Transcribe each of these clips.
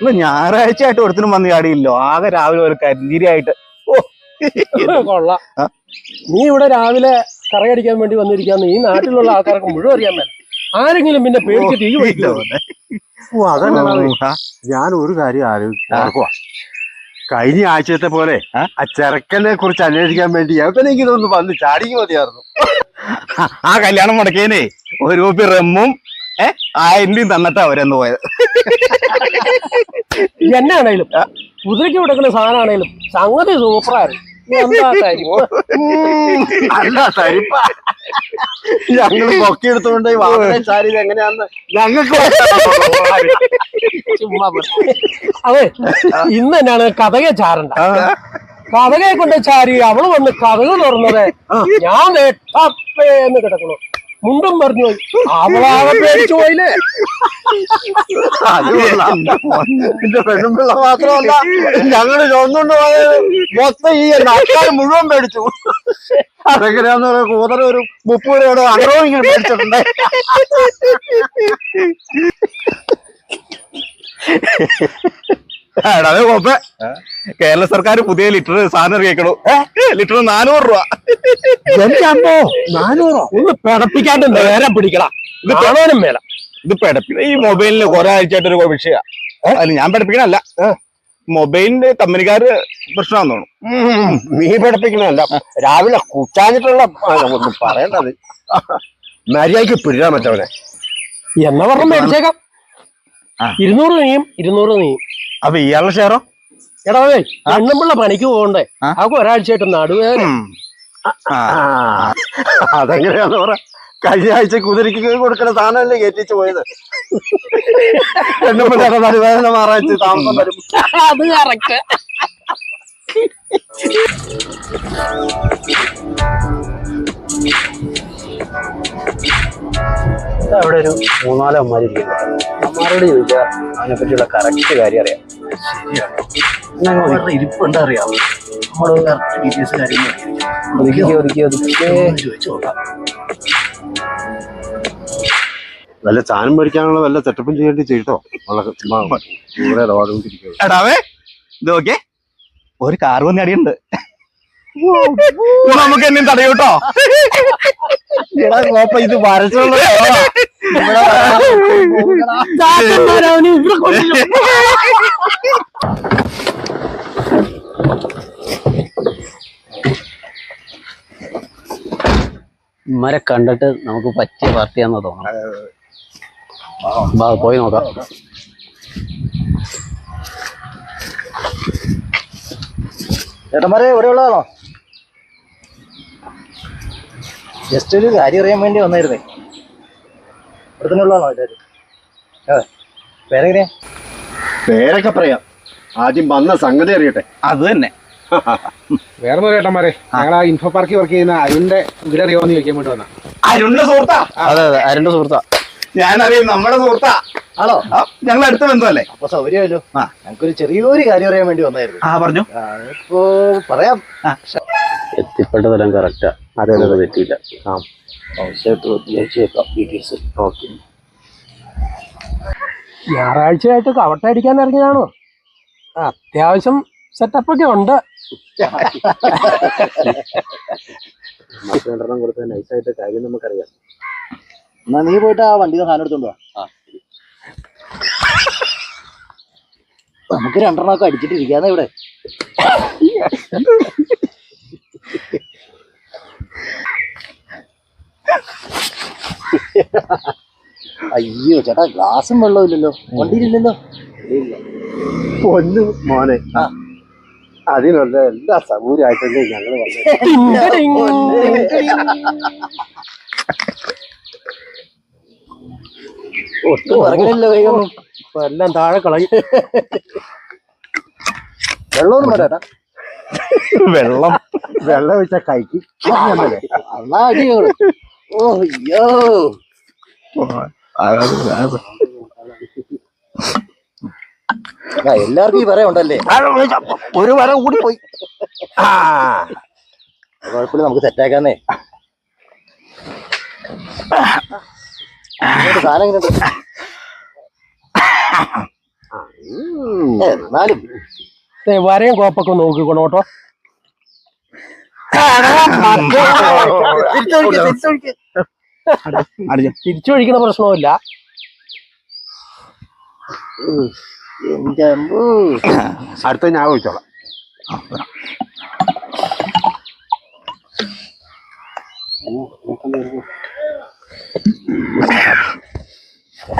ഇന്ന് ഞായറാഴ്ച ആയിട്ട് ഒരുത്തിനും വന്ന് ചാടിയില്ലോ ആകെ രാവിലെ ഒരു കരിഞ്ചിരിയായിട്ട്. ഓ. കൊള്ളാം. നീ ഇവിടെ രാവിലെ കറയടിക്കാൻ വേണ്ടി വന്നിരിക്കാന്ന് ഈ നാട്ടിലുള്ള ആൾക്കാർക്ക് മുഴുവൻ അറിയാൻ മേല. ആരെങ്കിലും പിന്നെ പേടിച്ചിട്ട് ഈ ഓ അതല്ല. ഞാൻ ഒരു കാര്യം ആലോചിക്കുക കഴിഞ്ഞ ആഴ്ചത്തെ പോലെ ആ? ആ ചെറുക്കനെ കുറിച്ച് അന്വേഷിക്കാൻ വേണ്ടി എവനെങ്കിലും ഒന്ന് വന്ന് ചാടിക്ക് മതിയായിരുന്നു. ആ കല്യാണം മുടക്കേനെ ഒരു രൂപ റമ്മും ഏ? ആയിരം രൂപയും തന്നിട്ടാ അവരെന്ന് പോയത്. എന്നാണേലും കുതിരയ്ക്ക് കൊടുക്കുന്ന സാധനമാണേലും സംഗതി സൂപ്പറായിരുന്നു. ഞങ്ങൾ തരിപ്പ? പൊക്കി എടുത്തുകൊണ്ട് വാഹന ചാരി എങ്ങനെയാന്ന് ഞങ്ങൾക്ക് ചുമ്മാ. അതെ ഇന്ന് തന്നെയാണ് കഥകെ ചാരണ്ട. കഥകെ കൊണ്ട് ചാരി അവൾ വന്ന് കഥകൾ തുറന്നത് ഞാൻ എന്ന് കിടക്കണു മുണ്ടും പറഞ്ഞു പോയി. പേടിച്ചു പോയില്ലേ? എന്റെ പെണ്ണുമ്പിള്ള മാത്രമല്ല ഞങ്ങൾ പോയത് മൊത്തം ഈ നാട്ടുകാർ മുഴുവൻ പേടിച്ചു. അതെങ്ങനെയാന്ന് പറയാ കൂതറ ഒരു മുപ്പത് രൂപയുടെ അണ്ടറോ ഇങ്ങനെ മേടിച്ചിട്ടുണ്ട് കോപ്പ കേരള സർക്കാർ പുതിയ ലിറ്റർ സാധനം കേൾക്കണു ലിറ്റർ നാനൂറ് രൂപ. നാനൂറോ? ഒന്ന് പിടപ്പിക്കാണ്ട് നേരെ പിടിക്കണം ഇത് കാണാനും മേല. ഇത് പഠിപ്പിക്കുന്ന ഈ മൊബൈലിന് കൊറേ ആഴ്ചയായിട്ട് ഒരു വിഷയ. അല്ല ഞാൻ പഠിപ്പിക്കണല്ല മൊബൈലിന്റെ കമ്പനിക്കാര് പ്രശ്നമാണെന്ന് തോന്നുന്നു. നീ പഠിപ്പിക്കണല്ല രാവിലെ കുറ്റാഞ്ഞിട്ടുള്ള ഒന്നും പറയണ്ടത് മര്യാദയ്ക്ക് പിടിക്കാൻ പറ്റവനെ. എന്നാ പറഞ്ഞു മേടിച്ചേക്കാം. ഇരുന്നൂറ് നീയും ഇരുന്നൂറ് നീയും. അപ്പൊ ഇയാളുടെ ഷെയറോ എടാവേ എണ്ണമുള്ള പണിക്ക് പോകണ്ടേ. അപ്പൊ ഒരാഴ്ചയായിട്ട് നടുവേദന അതെങ്ങനെയാന്ന് പറ. കഴിഞ്ഞ ആഴ്ച കുതിരയ്ക്ക് കൊടുക്കുന്ന സാധനമല്ലേ കയറ്റിച്ച് പോയത്? എണ്ണമുള്ള നടുവേദന മാറാഴ്ച താമസം വരും. അത് കറക്റ്റ് അവിടെ ഒരു മൂന്നാലോ അമ്മമാരിരിക്കുന്നു അമ്മമാരോട് ചോദിച്ചാൽ അതിനെ പറ്റിയുള്ള കറക്റ്റ് കാര്യം അറിയാം. ശരിയാണ് ഇരിപ്പ് എന്താ അറിയാം നമ്മൾ കറക്റ്റ് ഡീറ്റെയിൽസ് കാര്യങ്ങൾ വല്ല സാധനം മേടിക്കാനുള്ള വല്ല തെറ്റപ്പും ചെയ്യേണ്ടി എടാവേ ഇത് നോക്കിയേ. ഒരു കാർ വന്ന് അടിയുണ്ട്. നമുക്ക് എന്നെ തടയൂട്ടോ ഇത് വരച്ചുള്ള. ഇമ്മരെ കണ്ടിട്ട് നമുക്ക് പറ്റിയ പാർട്ടിയാന്ന് തോന്നുന്നു പോയി നോക്കാം. ചേട്ടന്മാരെ ഇവിടെ ഉള്ളതാണോ? ജസ്റ്റ് ഒരു കാര്യം അറിയാൻ വേണ്ടി വന്നായിരുന്നേ. ഇവിടെ തന്നെ ഉള്ളതാണോ എല്ലാവരും? അതെ പേരെങ്ങനെയാ? പേരൊക്കെ പറയാം. ആദ്യം വന്ന സംഗതി അറിയട്ടെ. അത് തന്നെ. വേറെ ഒന്നും ചേട്ടന്മാരെ ഞങ്ങൾ ആ ഇൻഫോ പാർക്കിൽ വർക്ക് ചെയ്യുന്ന അരുണിന്റെ വീട് അറിയാമെന്ന് ചോദിക്കാൻ വേണ്ടി വന്നാ. അരുണിന്റെ സുഹൃത്താ? അതെ അതെ അരുണിന്റെ സുഹൃത്താ. ഞാനറിയാം നമ്മുടെ സുഹൃത്താ. ആണോ? ഞങ്ങൾ അടുത്ത ബന്ധമല്ലേ? അപ്പൊ സൗകര്യമല്ലോ ആ. ഞങ്ങൾക്കൊരു ചെറിയൊരു കാര്യം അറിയാൻ വേണ്ടി വന്നായിരുന്നു. ആ പറഞ്ഞു. ഇപ്പോ പറയാം. എത്തിപ്പെട്ട തരം കറക്റ്റാ അതെ അതെ തെറ്റിയില്ല ആ. ഓക്കെ. ഞായറാഴ്ചയായിട്ട് കവട്ട അടിക്കാൻ ഇറങ്ങിയതാണോ? അത്യാവശ്യം സെറ്റപ്പ് ഒക്കെ ഉണ്ട്. രണ്ടെണ്ണം കൊടുത്ത നൈസായിട്ട് കാര്യം നമുക്കറിയാം. എന്നാ നീ പോയിട്ട് ആ വണ്ടി സാധനം എടുത്തോണ്ട് നമുക്ക് രണ്ടെണ്ണമൊക്കെ അടിച്ചിട്ടിരിക്കാതെ ഇവിടെ. അയ്യോ ചേട്ടാ ഗ്ലാസും വെള്ളമില്ലല്ലോ വണ്ടിയിലില്ലല്ലോ. പൊന്നു മോനെ. അതിനുള്ള എല്ലാ സൗകര്യമായിട്ടല്ലേ ഞങ്ങൾ ഒട്ടും പറഞ്ഞില്ല വേഗം ഇപ്പൊ എല്ലാം താഴെ കളഞ്ഞു. വെള്ളമൊന്നും ചേട്ടാ. വെള്ളം. വെള്ളം വെച്ച കൈക്ക് അന്നാ അടിയോട് ഓ അയ്യോ ആ, എല്ലാവർക്കും ഈ ഉണ്ടല്ലേ? ഒരു വര കൂടി പോയി. കുഴപ്പമില്ല നമുക്ക് സെറ്റാക്കാന്നേ സാധനം എങ്ങനെയുണ്ട്? എന്നാലും വരയും കോപ്പൊക്കെ നോക്കിക്കോണം കേട്ടോ. തിരിച്ചൊഴിക്കണ പ്രശ്നമില്ല അമ്മോ. അടുത്ത ഞാൻ ഒഴിച്ചോളാം.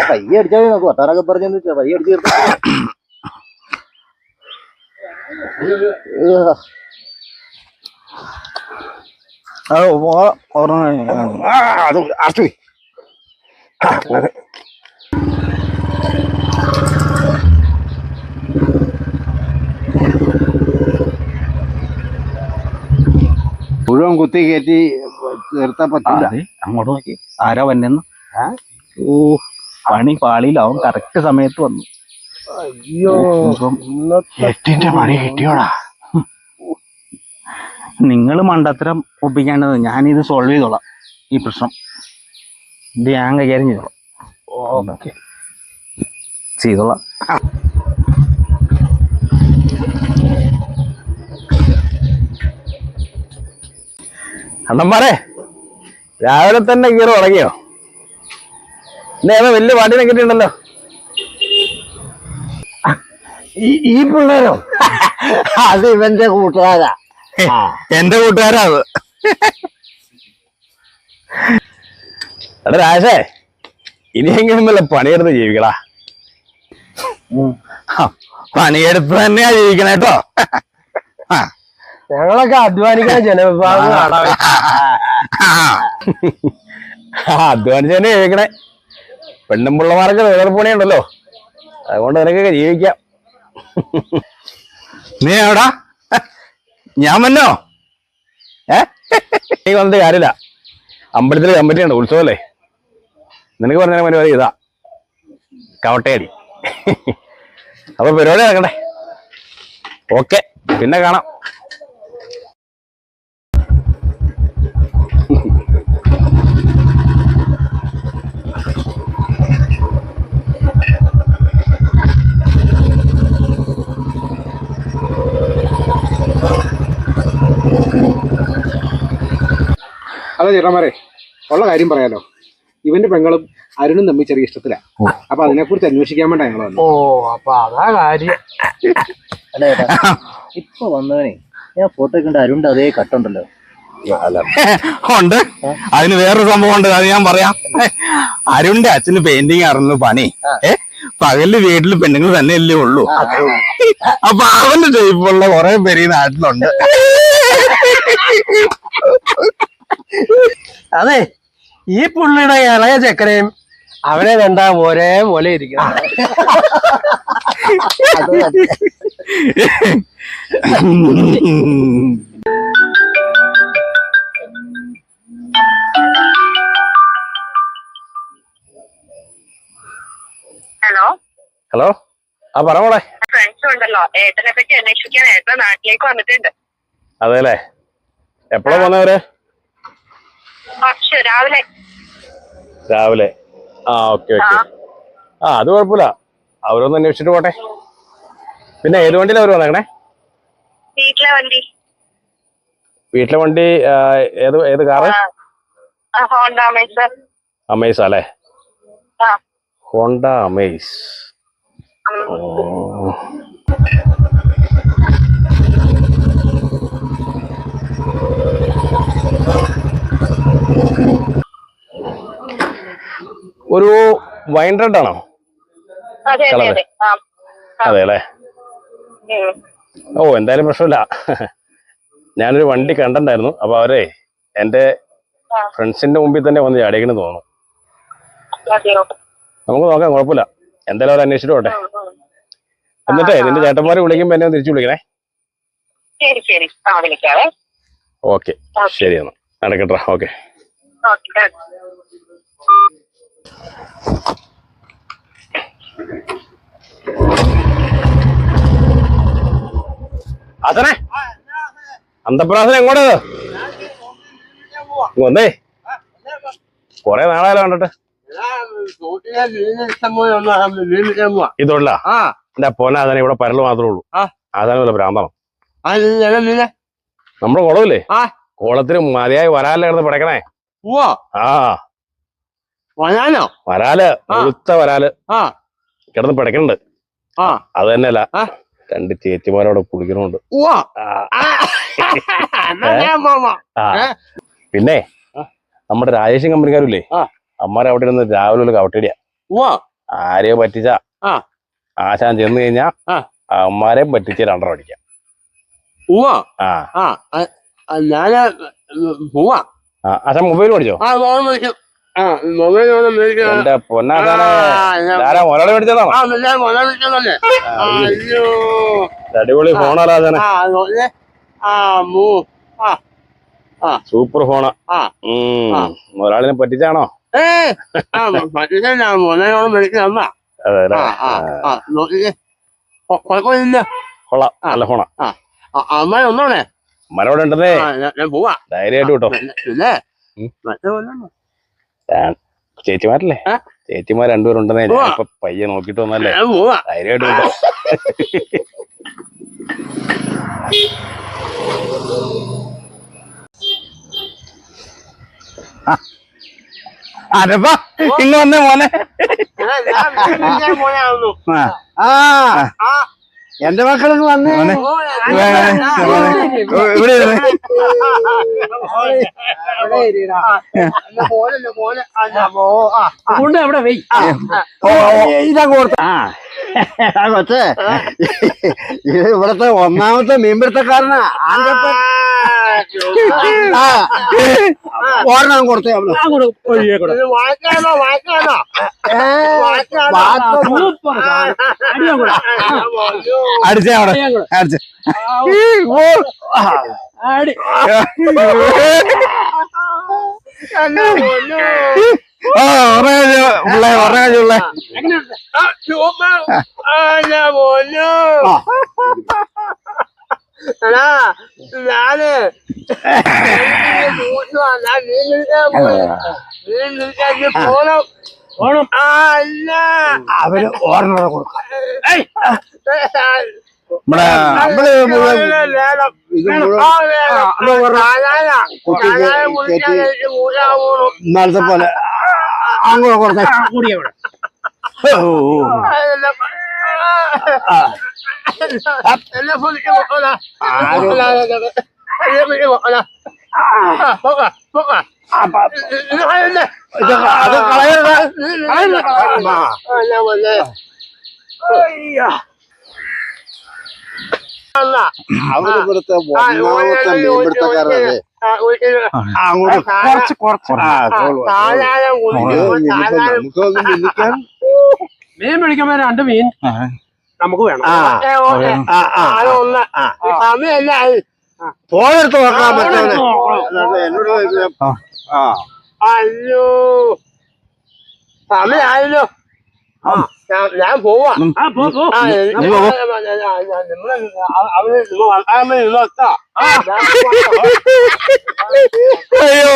പയ്യടിച്ചാൽ അടിച്ചാൽ നോക്കും ഒട്ടാനൊക്കെ പറഞ്ഞു പയ്യെ അടിച്ചു തീർത്താ അത്. മുഴുവൻ കുത്തി കയറ്റി നിർത്താൻ പറ്റില്ല. അങ്ങോട്ട് നോക്കി. ആരാ വന്നെന്ന്? ഓ പണി പാളിയിലാവും. കറക്റ്റ് സമയത്ത് വന്നു. അയ്യോ എട്ടിന്റെ പണി കിട്ടിയോടാ? നിങ്ങൾ മണ്ടത്തരം ഒപ്പിക്കേണ്ടത് ഞാനിത് സോൾവ് ചെയ്തോളാം. ഈ പ്രശ്നം. ഇത് ഞാൻ കൈകാര്യം ചെയ്തോളാം. ഓക്കെ. ചെയ്തോളാം. അണ്ണന്മാരെ രാവിലെ തന്നെ കീറ് തുടങ്ങിയോ? ഇന്ന് ഏതോ വലിയ പാട്ടിനെ കിട്ടിയിട്ടുണ്ടല്ലോ. ഈ പിള്ളേരോ? അത് ഇവന്റെ കൂട്ടുകാരാ. എന്റെ കൂട്ടുകാരാ അത്. എടാ രാജേ ഇനിയെങ്കിലും വല്ല പണിയെടുത്ത് ജീവിക്കടാ. പണിയെടുത്ത് തന്നെയാ ജീവിക്കണേ കേട്ടോ ഞങ്ങളൊക്കെ അധ്വാനിക്കുന്ന ജനവിഭാഗങ്ങളാണ് അധ്വാനിച്ച് തന്നെ ജീവിക്കണേ. പെണ്ണും പിള്ളമാർക്ക് വേറെ പണിയുണ്ടല്ലോ. അതുകൊണ്ട് നിനക്കൊക്കെ ജീവിക്കാം. നീ എവിടാ? ഞാൻ വന്നോ? ഏ? നീ വന്നിട്ട് കാര്യമില്ല. അമ്പലത്തിൽ കമ്പനിയാണ് ഉത്സവല്ലേ നിനക്ക് പറഞ്ഞ പരിപാടി ഇതാ. കവട്ടയടി. അപ്പൊ പരിപാടി നടക്കണ്ടേ? ഓക്കെ പിന്നെ കാണാം. അതെ ചേട്ടന്മാരെ ഉള്ള കാര്യം പറയാലോ. ഇവന്റെ പെങ്ങളും അരുണും തമ്മിൽ ചെറിയ ഇഷ്ടത്തിലാ. അപ്പൊ അതിനെ കുറിച്ച് അന്വേഷിക്കാൻ വേണ്ട ഞങ്ങൾ വന്നു. ഓ അപ്പൊ അതാ കാര്യം. അല്ല ചേട്ടാ ഇപ്പൊ വന്നവനെ ഞാൻ ഫോട്ടോ കണ്ട അരുണ്ട് അതേ കട്ടുണ്ടല്ലോ ഉണ്ട്. അതിന് വേറൊരു സംഭവം ഉണ്ട് അത് ഞാൻ പറയാം. അരുണിന്റെ അച്ഛന് പെയിന്റിങ് അറിഞ്ഞു പണി. ഏ? പകൽ വീട്ടിൽ പെണ്ണുങ്ങൾ തന്നെ അല്ലേ ഉള്ളൂ അപ്പൊ അവന്റെ ടൈപ്പുള്ള കുറെ പേര് ഈ നാട്ടിലുണ്ട്. അതെ ഈ പുള്ളിയുടെ ഇളയ ചക്കരയും അവരെ രണ്ടാം ഒരേ പോലെ ഇരിക്കണം ഹലോ ഹലോ ആ പറഞ്ഞോളെ ഫ്രണ്ട്സ് ഉണ്ടല്ലോ. ഏട്ടനെ പറ്റി അന്വേഷിക്കാൻ ഏട്ടൻ നാട്ടിലേക്ക് വന്നിട്ടുണ്ട്. അതെല്ലേ എപ്പോഴാ വന്നവരെ രാവിലെ. രാവിലെ. ആ ഓക്കെ ഓക്കെ. ആ. അത് കുഴപ്പമില്ല. അവരൊന്ന് അന്വേഷിച്ചിട്ട് പോട്ടെ. പിന്നെ ഏത് വണ്ടിയിലാണ് അവർ വന്നേക്കണേ? വീട്ടിലെ വണ്ടി. വീട്ടിലെ വണ്ടി ഏത് ഏത് കാറ്? Honda Amaze. അല്ലേ? Honda Amaze. ഓ. ഒരു വൈൻ റെഡ് ആണോ? അതെ അതെ അല്ലേ ഓ എന്തായാലും പ്രശ്നമില്ല. ഞാനൊരു വണ്ടി കണ്ടിട്ടുണ്ടായിരുന്നു. അപ്പൊ അവരെ എന്റെ ഫ്രണ്ട്സിന്റെ മുമ്പിൽ തന്നെ വന്ന് ചാടിയെന്ന് തോന്നുന്നു. നമുക്ക് നോക്കാം കുഴപ്പമില്ല. എന്തായാലും അവർ അന്വേഷിച്ചിട്ട് പോട്ടെ. എന്നിട്ടേ നിന്റെ ചേട്ടന്മാരെ വിളിക്കുമ്പോ എന്നെ തിരിച്ചു വിളിക്കണേ. ഓക്കെ. ശരി എന്നാ. നടക്കട്ടെ ഓക്കെ. അസനെ അന്തപ്രാസന എങ്ങോട്ട്? വന്നേ. കൊറേ നാളായാലോ കണ്ടിട്ട്. ഇതുള്ള എന്റെ പോലെ അതന്നെ ഇവിടെ പരൽ മാത്രമേ ഉള്ളൂ. അതാണ് ഭ്രാന്തണം? നമ്മുടെ കുളമില്ലേ. കുളത്തിന് മതിയായി വരാനല്ലേ കിടന്ന് പിടക്കണേ? ആ. വരാനോ? വരാൽ ഒഴുത്ത വരാൽ. ആ. കിടന്ന് പിടക്കണ്ട് ആ. അത് തന്നെയല്ല ആ. രണ്ട് ചേച്ചിമാരോടെ കുളിക്കണുണ്ട്. പോവാ ആ. എന്നാ ഞാൻ പോവാ. ആ. ഏ? പിന്നെ നമ്മുടെ രാജേഷൻ കമ്പനിക്കാരില്ലേ? ആ. അമ്മാരെ അവിടെ ഇരുന്ന് രാവിലെ ഒരു കവട്ടടിയാ. ആരെയോ പറ്റിച്ച. ആ. ആശാൻ ചെന്ന് കഴിഞ്ഞാ ആ. അമ്മാരെയും പറ്റിച്ച് രണ്ടര അടിക്കാം. ആ ആ. ആ, ആ, ഞാൻ പോവാ. ആ, ആശാൻ മൊബൈൽ മേടിച്ചോ? ആ മോൻ എന്റെ മേടിച്ചതാണോ? അടിപൊളി ഫോണാലോ ആശാനെ ആ നോക്കിയേ ആ മൂ സൂപ്പർ ഫോണാ. ഒരാളിനെ. പറ്റിച്ചാണോ? കൊള്ളാം. നല്ല ഫോണാ. അമ്മ ഒന്നോണേ ഉണ്ടെന്നേ. ഞാൻ- ഞാൻ പോവാ. ധൈര്യമായിട്ട് കിട്ടോ ചേച്ചിമാരല്ലേ? ചേച്ചിമാർ രണ്ടുപേരുണ്ടെന്നേ ഇപ്പൊ പയ്യെ നോക്കിട്ട് വന്നല്ലേ ധൈര്യമായിട്ട് കിട്ടോ അരപ്പാ ഇങ്ങ വന്നേ മോനെ. ആ, എന്റെ മക്കളൊക്കെ വന്നേ. ഇവിടെ. ആ, ആ, അവിടെ വെയ്. ഇതാ കൊടുത്ത. ആ കൊച്ചേ. ഇത് ഇവിടത്തെ ഒന്നാമത്തെ മീൻപിടുത്തക്കാരനാ. ആണ്ടപ്പൻ. ആ, ഒരെണ്ണം കൊടുത്തു അടിച്ചേ അവിടെ അടിച്ചേ ഉറങ്ങാ പിള്ളേ ഞാൻ പോണം പോണം ആ അല്ല. അവർ ഓർണർ കൊടുക്കാം. നമ്മൾ പോണു. ഇന്നാളത്തെ പോലെ അങ്ങോട്ട് കൊടുത്തേ. അവർ ഇവിടുത്തെ ആ, ഒന്നാമത്തെ ഒരു- മീൻപിടുത്തക്കാരല്ലേ ആ, ഒരു- അങ്ങോട്ട് കുറച്ച്, കുറച്ച് ആ കോൾ വാ. താഴായം കുടിക്കുമ്പോ ഇനിയിപ്പോ താഴായം നമുക്കൊന്ന് മിന്നിക്കാൻ മീൻ പിടിക്കുമ്പോ രണ്ട് മീൻ നമുക്ക് വേണം. പോയെടുത്ത് നോക്കാൻ പറ്റുന്നത് അയ്യോ. സമയായല്ലോ. ഞാൻ പോവാ. അയ്യോ.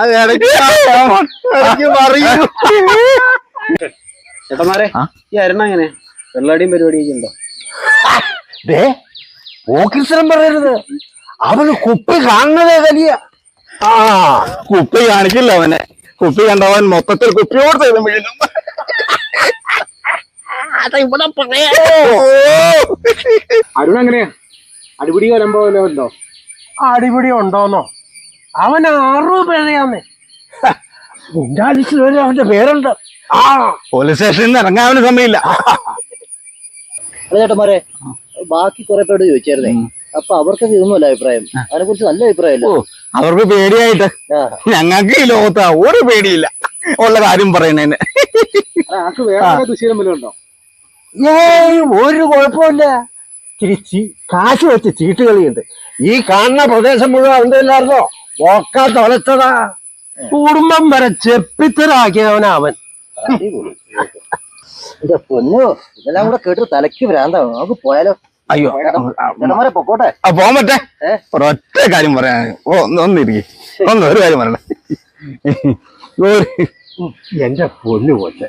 അത് ഇടയ്ക്ക് ഇടയ്ക്ക് പറയും. ചേട്ടന്മാരെ? ഈ അരുണ എങ്ങനെ? വെള്ളാടിയും പരിപാടിയൊക്കെ ഉണ്ടോ? ദേ ഓക്കിസരം പറയരുത്. അവന് കുപ്പി കാണുന്നതേ വലിയ ആ കുപ്പി കാണിക്കില്ല അവനെ. കുപ്പി കണ്ടവൻ മൊത്തത്തിൽ കുപ്പിയോട് ചെയ്ത് വീഴും. അരുൺ എങ്ങനെയാ? അടിപിടി വരുമ്പോ വല്ലതും ഉണ്ടോ? അടിപിടി ഉണ്ടോന്നോ അവൻ അറുപത് നിന്റെ ഗുണ്ടാലിസിൽ വരെ അവന്റെ പേരുണ്ട്. ആ. പോലീസ് സ്റ്റേഷനിൽ നിന്ന് ഇറങ്ങാൻ അവന് സമയമില്ല. ചേട്ടന്മാരെ ബാക്കി കുറെ പേരോട് ചോദിച്ചായിരുന്നേ. അപ്പൊ അവർക്കൊക്കെ ഇതൊന്നുമല്ല അഭിപ്രായം. അതിനെ കുറിച്ച് നല്ല അഭിപ്രായമല്ലേ? അവർക്ക് പേടിയായിട്ട്. ഞങ്ങൾക്ക് ഈ ലോകത്ത് ഒരു പേടിയില്ല. ഉള്ള കാര്യം പറയണേന് ഒരു കുഴപ്പമില്ല ഇച്ചിരി ചീ- കാശ് വെച്ച് ചീട്ട് കളിയുണ്ട് ഈ കാണുന്ന പ്രദേശം മുഴുവൻ എന്തല്ലായിരുന്നോ ഒക്കെ തൊലച്ചതാ കുടുംബം വരെ ചെപ്പിത്തരാക്കിയവനവൻ അവൻ. എന്റെ പൊന്നു ഇതെല്ലാം കൂടെ കേട്ട് തലക്ക് ഭ്രാന്താണ് നമുക്ക് പോയാലോ? അയ്യോ പോട്ടെ. പൊക്കോട്ടെ ആ പോകാൻ പറ്റേ? ഒറ്റ ഒരൊറ്റ കാര്യം പറയാൻ ഒന്നിരിക്കെ ഒന്ന് ഒരു കാര്യം പറയണേ. എന്റെ പൊന്നു കൊച്ച്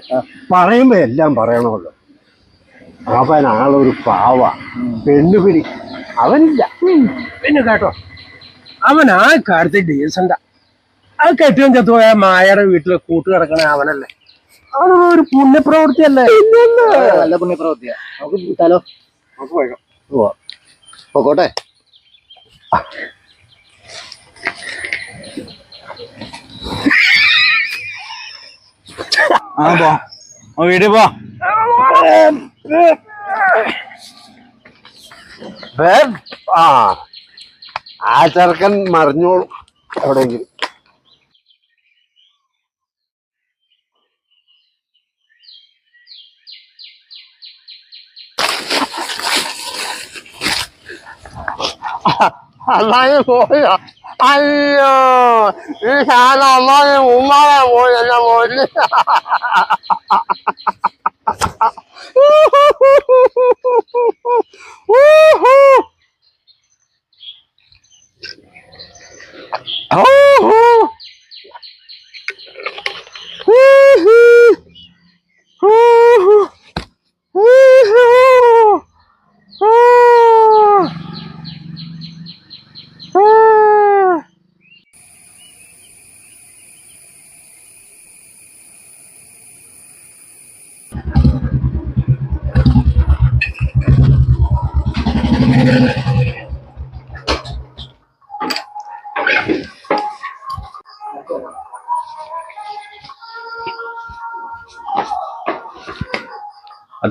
പറയുമ്പോ എല്ലാം പറയണമല്ലോ. അവൻ ആളൊരു പാവ പെണ്ണുപിടി അവനില്ല പിന്നെ കേട്ടോ. അവൻ ആ കാര്യത്തിൽ ഡീസന്റാ. ആ കെട്ടിയും ചത്തുപോയ മായയുടെ വീട്ടിൽ കൂട്ട് കിടക്കണ അവനല്ലേ. അവനൊരു പുണ്യപ്രവൃത്തി പുണ്യപ്രവൃത്തിയല്ലേ? നല്ല പുണ്യപ്രവൃത്തിയാ. നമുക്ക് വിട്ടാലോ നമുക്ക് പോയേക്കാം പോക്കോട്ടെ. ആ പോ വീട്ടിൽ പോ. ആ ആ ചെറുക്കൻ മറിഞ്ഞോളും എവിടെയെങ്കിലും. അമ്മായി പോയോ? അയ്യോ ഈ സാധനം അമ്മായി ഉമ്മാനെ പോയി എന്നെ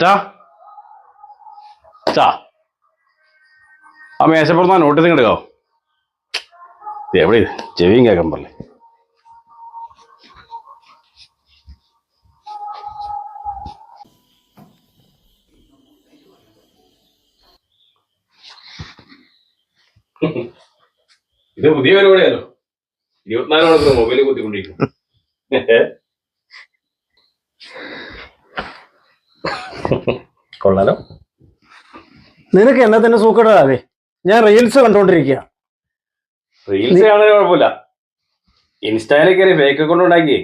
അച്ഛാ അച്ഛാ ആ മേശപ്പുറത്ത് ആ നോട്ടീസ് എടുക്കോ എവിടെ? ചെവിയും കേൾക്കാൻ പറഞ്ഞേ ഇത് പുതിയ പരിപാടിയാലോ ഇരുപത്തിനാല് മണിക്കൂർ മൊബൈലിൽ കുത്തിക്കൊണ്ടിരിക്കും കൊള്ളാലോ. നിനക്ക് എന്നെ തന്നെ സൂക്കടാവേ. ഞാൻ റീൽസ് കണ്ടോണ്ടിരിക്കുക റീൽസ് കാണാൻ കുഴപ്പമില്ല. ഇൻസ്റ്റയിലെ കയറി ഫേക്ക് അക്കൗണ്ട് ഉണ്ടാക്കി.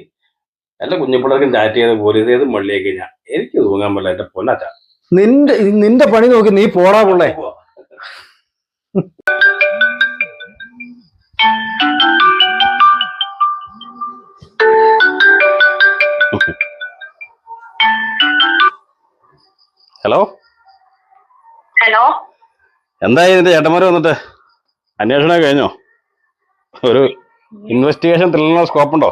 എല്ലാ കുഞ്ഞുപിള്ളേർക്കും ചാറ്റ് ചെയ്ത് പോലീസ് ചെയ്ത് മള്ളിയൊക്കെ ഞാൻ എനിക്ക് തൂങ്ങാൻ പറ്റില്ല എന്റെ പൊന്നാച്ച. നിന്റെ നിന്റെ പണി നോക്കി നീ പോടാ പുള്ളേ. ഹലോ ഹലോ എന്തായി ഇതിന്റെ ചേട്ടന്മാര് വന്നിട്ട്? അന്വേഷണം കഴിഞ്ഞോ? ഒരു ഇൻവെസ്റ്റിഗേഷൻ ത്രില്ലർ സ്കോപ്പ് ഉണ്ടോ?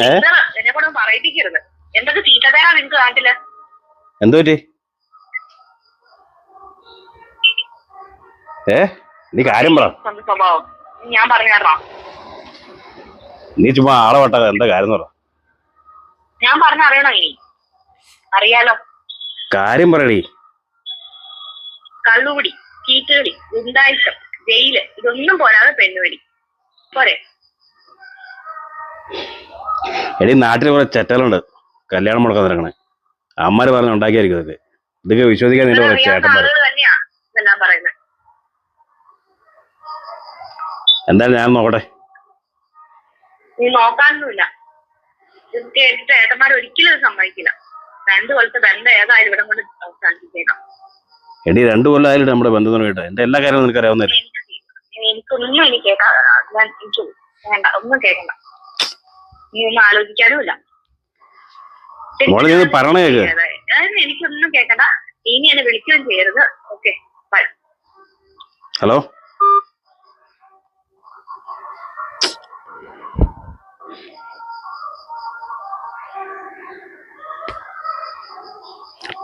ഏ? എന്നെ പറയിപ്പിക്കരുത്. എന്തൊക്കെ തീറ്റതേരാ നിങ്ങക്ക് നാട്ടിൽ എന്തു പറ്റി? ഏ? നീ കാര്യം പറ. സ്വന്തം സ്വഭാവം. ഞാൻ പറഞ്ഞാടാ നീ ചുമ്മാ ആളെ വട്ട എന്താ കാര്യം പറ. ഞാൻ പറഞ്ഞറിയണോ ഇനി? അറിയാലോ? കാര്യം പറയടി. കള്ളുപിടി ചീട്ടുകളി ഗുണ്ടായിസം ജയിൽ ഇതൊന്നും പോരാതെ പെണ്ണുപിടി പോരെ. എടി നാട്ടിൽ കുറെ ചെറ്റലുണ്ട് കല്യാണം മുടക്കാൻ നടക്കണേ. അമ്മമാര് പറഞ്ഞ ഉണ്ടാക്കിയായിരിക്കും ഇതൊക്കെ. ഇതൊക്കെ വിശ്വസിക്കാൻ നിന്റെ കുറെ എന്തായാലും ഞാൻ നോക്കട്ടെ. നീ നോക്കാനൊന്നുമില്ല. ഇത് കേട്ടിട്ട് ഏട്ടന്മാർ ഒരിക്കലും സമ്മതിക്കില്ല. രണ്ടു കൊല്ലത്തെ ബന്ധം ഏതായാലും ഇവിടെ കൊണ്ട് അവസാനിപ്പിച്ചേക്കാം. എടി രണ്ടു കൊല്ലമായാലും നമ്മുടെ ബന്ധം കേട്ടോ. എന്റെ എല്ലാ കാര്യവും നിനക്ക് അറിയാവുന്നല്ലേ എനിക്ക് എനിക്കൊന്നും എനിക്ക് കേൾക്കാ ഞാൻ എനിക്ക് വേണ്ട ഒന്നും കേൾക്കണ്ട. നീ ഒന്നും ആലോചിക്കാനുമില്ല മോളെ നീ ഒന്ന് പറയണ കേക്ക്. അതായത് എനിക്കൊന്നും കേൾക്കണ്ട. ഇനി എന്നെ വിളിക്കുകയും ചെയ്യരുത്. Okay hello?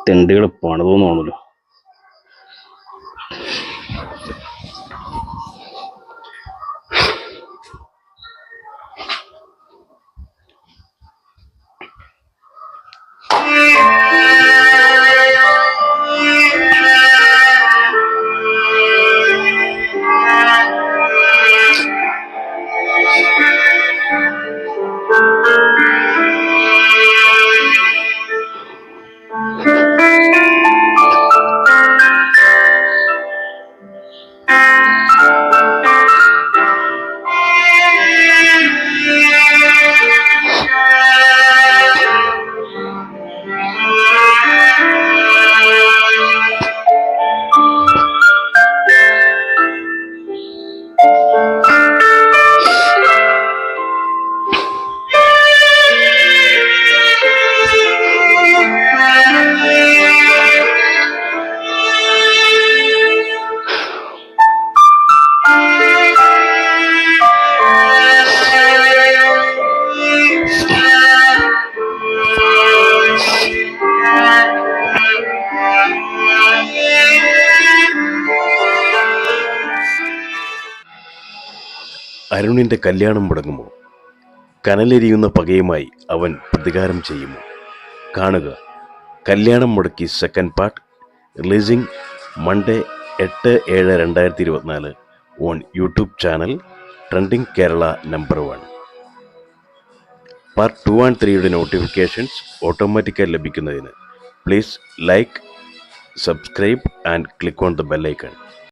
തെണ്ടികൾ പണിതെന്ന് തോന്നുന്നു. അരുണിന്റെ കല്യാണം മുടങ്ങുമോ? കനലെരിയുന്ന പകയുമായി അവൻ പ്രതികാരം ചെയ്യുമോ? കാണുക. കല്യാണം മുടക്കി സെക്കൻഡ് പാർട്ട് റിലീസിംഗ് മൺഡേ എട്ട് ഏഴ് രണ്ടായിരത്തി ഇരുപത്തിനാല് on YouTube channel trending Kerala number one part two and ത്രീയുടെ നോട്ടിഫിക്കേഷൻസ് ഓട്ടോമാറ്റിക്കായി ലഭിക്കുന്നതിന് please like subscribe and click on the bell icon